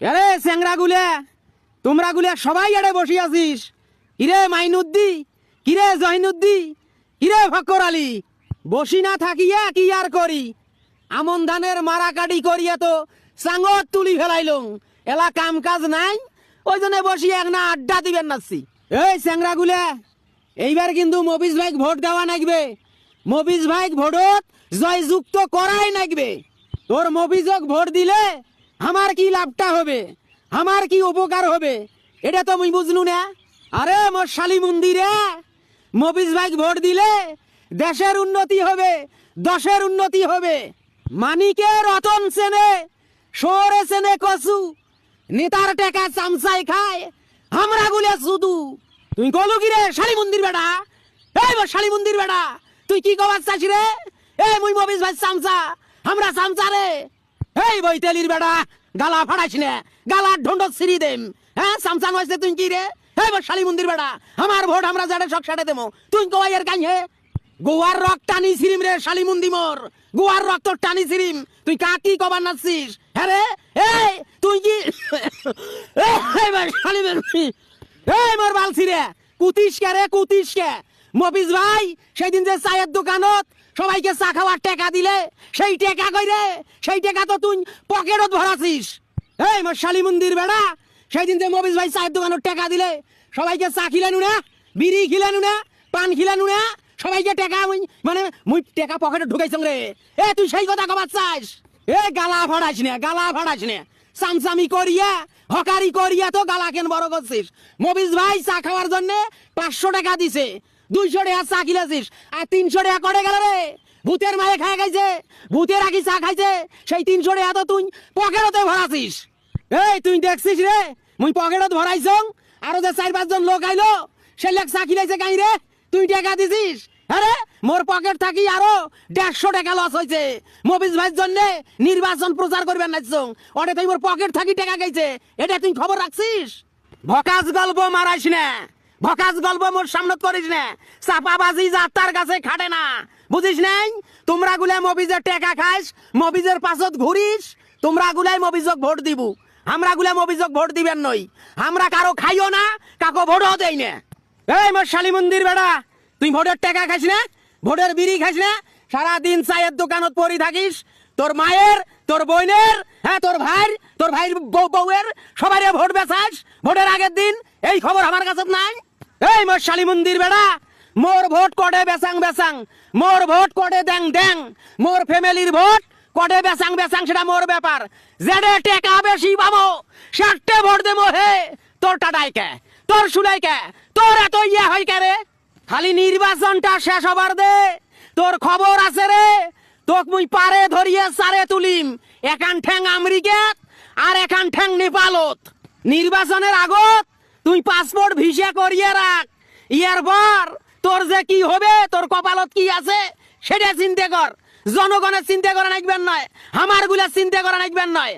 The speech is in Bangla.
আরে স্যাংরা গুলে, তোমরা গুলে সবাই এড়ে বসি আছিস। কিরে মাইনুদ্দি, কিরে জহিনুদ্দি, কিরে ফক্কর আলী? বসি না থাকিয়া কি আর করি? আমন ধানের মারাকাটি করিয়া তো সাঙ্গত তুলি ফেলাইলুম। এলা কাম কাজ নাই ওই জন্য বসি এক না আড্ডা দিবেন নাচ্ছি। এই স্যাংরা গুলে, এইবার কিন্তু মবিজ ভাইক ভোট দেওয়া নাগবে। মবিজ ভাইক ভোটত জয়যুক্ত করাই নাগবে। তোর মবিজক ভোট দিলে আমার কি লাভটা হবে? আমার কি উপকার হবে? এটা তো আমি বুঝলু না। আরে, মোর শালি মন্দিরে মবিজ ভাইক ভোট দিলে দেশের উন্নতি হবে, দশের উন্নতি হবে। মানিকে রতন সেনে শোরে সেনে কসু, নেতার টেকা চামচাই খায়, আমরা গুলে শুধু তুই কলু কি রে, শালি মন্দির বেটা? এই শালি মন্দির বেটা, তুই কি কবার চাস রে? এই মুই মবিজ ভাই চামচা, আমরা চামচা রে। এই বই তেলির বেটা। গালা ফাড়াইছ না গালা ঢন্ড সিরি দেম। হ্যাঁ চামচা নয়ছে তুই কি রে? মোর শালি মন্দির বেটা আমার ভোট আমরা যাড়ে সব সাড়ে দেবো তুই কবাই এর কাই হে? গোয়ার রক টানি সিরিম রে, শালি মুন্দি মোর। গোয়ার রক্ত টানি সিরিম তুই কা কি কবার নাচছিস? হ্যাঁ রে? এই, তুই কি? শালি এই, মোর বালছি রে। কুতিস কে রে কুতিস কে মফিজ ভাই সেই দিন যে চায়ের দোকানত সবাইকে চা খাওয়ার টাকা দিলে, সেই টাকা কই রে সেই টাকা তো তুই পকেটত ভরাছিস। এই মোর শালি মন্দির বেড়া সেই দিন যে মফিজ ভাই চায়ের দোকানত টাকা দিলে, সবাইকে চা খিলানু না বিড়ি খিলানু না পান খিলানু না সবাইকে টাকা মানে মুই টাকা পকেটে ঢুকাইছং রে। এ, তুই সেই কথা কবার চাস? এ, গালা ফাড়াইস না, গালা ফাড়াইস না। সামসামি করিয়া, হকারি করিয়া তো গালা কেন বড় করছিস? মবিজ ভাই চা খাওয়ার জন্য পাঁচশো টাকা দিছে। দুইশো টাকা চা কিলেছিস আর তিনশো টাকা করে গেল রে? ভূতের মায়ে খায় খাইছে, ভূতের আগে চা খাইছে, সেই তিনশো টাকা তো তুই পকেটতে ভরাছিস। এই, তুই দেখছিস রে? মুই পকেটত ভরাইছং, আরও যে চার পাঁচজন লোক আইলো, সেই লোক চা খিলাইছে কাই রে? তুই টাকা দিছিস? আরে মোর পকেট থাকি আরও দেড়শো টাকা লস হয়েছে মবিজ ভাইয়ের জন্য নির্বাচন প্রচার করবেন নাচছং ওটা তুই মোর পকেট থাকি টাকা গেছে এটা তুই খবর রাখছিস? ভকাস গল্প মারাইস না। ভকাস গল্প মোর সামনে করিস না। চাপাবাজি যাত্রার কাছে খাটে না। বুঝিস নাই? তোমরা গুলা মবিজের টাকা খাইস, মবিজের পাছত ঘুরিস, তোমরা গুলাই মবিজক ভোট দিবু। আমরা গুলা মবিজক ভোট দিবেন নই। আমরা কারও খাইও না, কাকো ভোটও দেই না। এই মোর শালি মন্দির বেড়া, তুই ভোটের টাকা খাইস না? ভোটের বিড়ি খাইস না? সারাদিন চায়ের দোকানত পড়ি থাকিস। তোর মায়ের, তোর বোনের হ্যাঁ তোর ভাই তোর ভাইয়ের বউ বউয়ের সবাই ভোট বেচাস। ভোটের আগের দিন এই খবর আমার কাছে নাই। এই মোর শালি মন্দির বেড়া, মোর ভোট কটে বেসাং বেসাং, মোর ভোট কটে দেং দেং মোর ফ্যামিলির ভোট কটে বেসাং বেসাং, সেটা মোর ব্যাপার। জেডে টেকা বেশি পাবো ষাটটে ভোট দেবো হে, তোর টাটাই কে, তোর শুনাই কে, তোর এত ইয়ে হয় কে রে? খালি নির্বাচনটা শেষ হবার দে, তোর খবর আছে রে। তোক মুই পারে ধরিয়ে সারে তুলিম, একান ঠ্যাং আমেরিকাত আর একান ঠ্যাং নেপালত। নির্বাচনের আগত তুই পাসপোর্ট ভিসা করিয়ে রাখ। ইয়ার পর তোর যে কি হবে, তোর কপালত কি আছে, সেটা চিন্তা কর। জনগণের চিন্তা করা নাকবেন নয় আমারগুলা চিন্তা করা নাকবেন নয়।